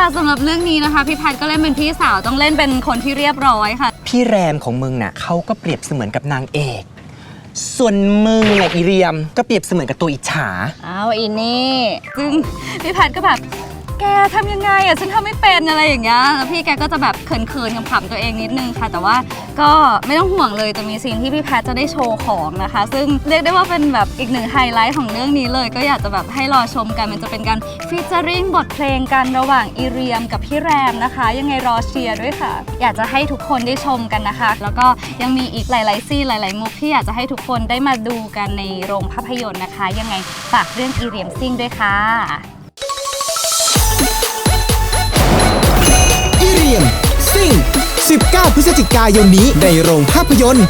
ค่ะสำหรับเรื่องนี้นะคะ พี่แพทย์ก็เล่นเป็นพี่สาวต้องเล่นเป็นคนที่เรียบร้อยค่ะ พี่แรมของมึงน่ะเขาก็เปรียบเสมือนกับนางเอก ส่วนมึงอะอีเรียมก็เปรียบเสมือนกับตัวอิจฉาเอาอีนี่ซึ่งพี่แพทย์ก็แบบ แกทำยังไงอะฉันทำไม่เป็นอะไรอย่างเงี้ยแล้วพี่แกก็จะแบบเขินๆขำๆตัวเองนิดนึงค่ะ แต่ว่าก็ไม่ต้องห่วงเลยจะมีซีนที่พี่แพทจะได้โชว์ของนะคะ ซึ่งเรียกได้ว่าเป็นแบบอีกหนึ่งไฮไลท์ของเรื่องนี้เลย ก็อยากจะแบบให้รอชมกันมันจะเป็นการฟีเจอริงบทเพลงกันระหว่างอีเรียมกับพี่แรมนะคะ ยังไงรอเชียร์ด้วยค่ะ อยากจะให้ทุกคนได้ชมกันนะคะ แล้วก็ยังมีอีกหลายๆซีนหลายๆมุกที่อยากจะให้ทุกคนได้มาดูกันในโรงภาพยนตร์นะคะ ยังไงฝากเรื่องอีเรียมซิ่งด้วยค่ะ 19 พฤศจิกายนนี้ในโรงภาพยนตร์